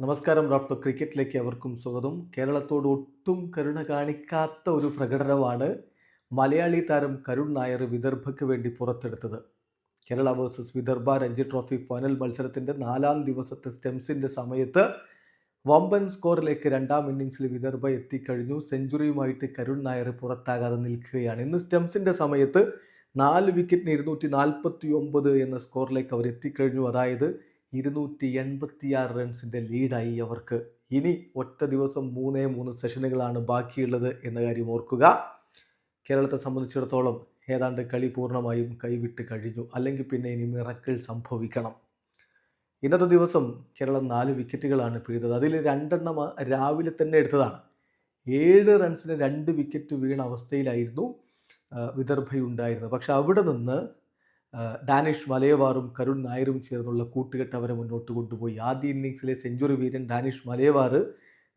നമസ്കാരം റാഫ്റ്റോ ക്രിക്കറ്റിലേക്ക് അവർക്കും സ്വാഗതം. കേരളത്തോട് ഒട്ടും കരുണ കാണിക്കാത്ത ഒരു പ്രകടനമാണ് മലയാളി താരം കരുൺ നായർ വിദർഭയ്ക്ക് വേണ്ടി പുറത്തെടുത്തത്. Kerala versus Vidarbha Ranji trophy final മത്സരത്തിന്റെ നാലാം ദിവസത്തെ സ്റ്റെംസിന്റെ സമയത്ത് വമ്പൻ സ്കോറിലേക്ക് രണ്ടാം ഇന്നിങ്സിൽ വിദർഭ എത്തിക്കഴിഞ്ഞു. സെഞ്ചുറിയുമായിട്ട് കരുൺ നായർ പുറത്താകാതെ നിൽക്കുകയാണ്. ഇന്ന് സ്റ്റെംസിന്റെ സമയത്ത് നാല് വിക്കറ്റിന് ഇരുന്നൂറ്റി നാൽപ്പത്തി ഒമ്പത് എന്ന സ്കോറിലേക്ക് അവർ എത്തിക്കഴിഞ്ഞു അതായത് ഇരുന്നൂറ്റി എൺപത്തിയാറ് റൺസിന്റെ ലീഡായി അവർക്ക്. ഇനി ഒറ്റ ദിവസം മൂന്നേ മൂന്ന് സെഷനുകളാണ് ബാക്കിയുള്ളത് എന്ന കാര്യം ഓർക്കുക. കേരളത്തെ സംബന്ധിച്ചിടത്തോളം ഏതാണ്ട് കളി പൂർണമായും കൈവിട്ട് കഴിഞ്ഞു. അല്ലെങ്കിൽ പിന്നെ ഇനി മിറക്കിൾ സംഭവിക്കണം. ഇന്നത്തെ ദിവസം കേരളം നാല് വിക്കറ്റുകളാണ് പിഴുതത് അതിൽ രണ്ടെണ്ണം രാവിലെ തന്നെ എടുത്തതാണ്. ഏഴ് റൺസിന് രണ്ട് വിക്കറ്റ് വീണ അവസ്ഥയിലായിരുന്നു വിദർഭയുണ്ടായിരുന്നു വിദർഭയുണ്ടായിരുന്നത്. പക്ഷെ അവിടെ നിന്ന് ഡാനിഷ് മലയവാറും കരുൺ നായരും ചേർന്നുള്ള കൂട്ടുകെട്ട് അവരെ മുന്നോട്ട് കൊണ്ടുപോയി. ആദ്യ ഇന്നിങ്സിലെ സെഞ്ചുറി വീരൻ ഡാനിഷ് മലയവാർ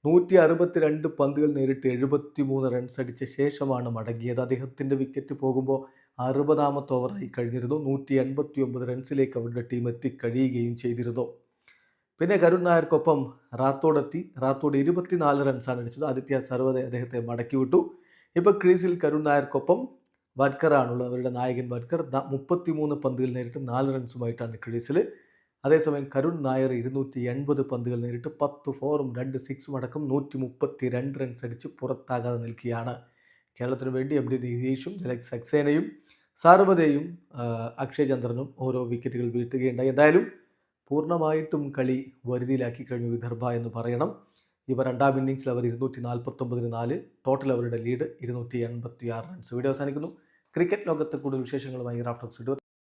നൂറ്റി അറുപത്തിരണ്ട് പന്തുകൾ നേരിട്ട് എഴുപത്തി മൂന്ന് റൺസ് അടിച്ച ശേഷമാണ് മടങ്ങിയത്. അദ്ദേഹത്തിന്റെ വിക്കറ്റ് പോകുമ്പോൾ അറുപതാമത്തെ ഓവറായി കഴിഞ്ഞിരുന്നു. നൂറ്റി എൺപത്തി ഒമ്പത് റൺസിലേക്ക് അവരുടെ ടീം എത്തിക്കഴിയുകയും ചെയ്തിരുന്നു. പിന്നെ കരുൺ നായർക്കൊപ്പം റാത്തോടെത്തി റാത്തോട് ഇരുപത്തിനാല് റൺസാണ് അടിച്ചത്. ആദിത്യ സർവദേ അദ്ദേഹത്തെ മടക്കി വിട്ടു. ഇപ്പോൾ ക്രീസിൽ കരുൺ നായർക്കൊപ്പം വഡ്കറാണുള്ളത് അവരുടെ നായകൻ വഡ്കർ മുപ്പത്തിമൂന്ന് പന്തുകൾ നേരിട്ട് നാല് റൺസുമായിട്ടാണ് ക്രീസിൽ അതേസമയം കരുൺ നായർ ഇരുന്നൂറ്റി എൺപത് പന്തുകൾ നേരിട്ട് പത്ത് ഫോറും രണ്ട് സിക്സും അടക്കം നൂറ്റി മുപ്പത്തി രണ്ട് റൺസ് അടിച്ച് പുറത്താകാതെ നിൽക്കുകയാണ്. കേരളത്തിന് വേണ്ടി എം ഡി നിതീഷും ജലക് സക്സേനയും സാർവതയും അക്ഷയ് ചന്ദ്രനും ഓരോ വിക്കറ്റുകൾ വീഴ്ത്തുകയുണ്ടായി. എന്തായാലും പൂർണമായിട്ടും കളി വരുതിയിലാക്കി കഴിഞ്ഞു വിദർഭ എന്ന് പറയണം. ഇവ രണ്ടാം ഇന്നിങ്സിൽ അവർ ഇരുന്നൂറ്റി നാൽപ്പത്തൊമ്പതിന് നാല് ടോട്ടൽ അവരുടെ ലീഡ് ഇരുന്നൂറ്റി എൺപത്തി ആറ് റൺസ്. വീഡിയോ അവസാനിക്കുന്നു. ക്രിക്കറ്റ് ലോകത്തെ കൂടുതൽ വിശേഷങ്ങളുമായി റാഫ്റ്റോക്സ്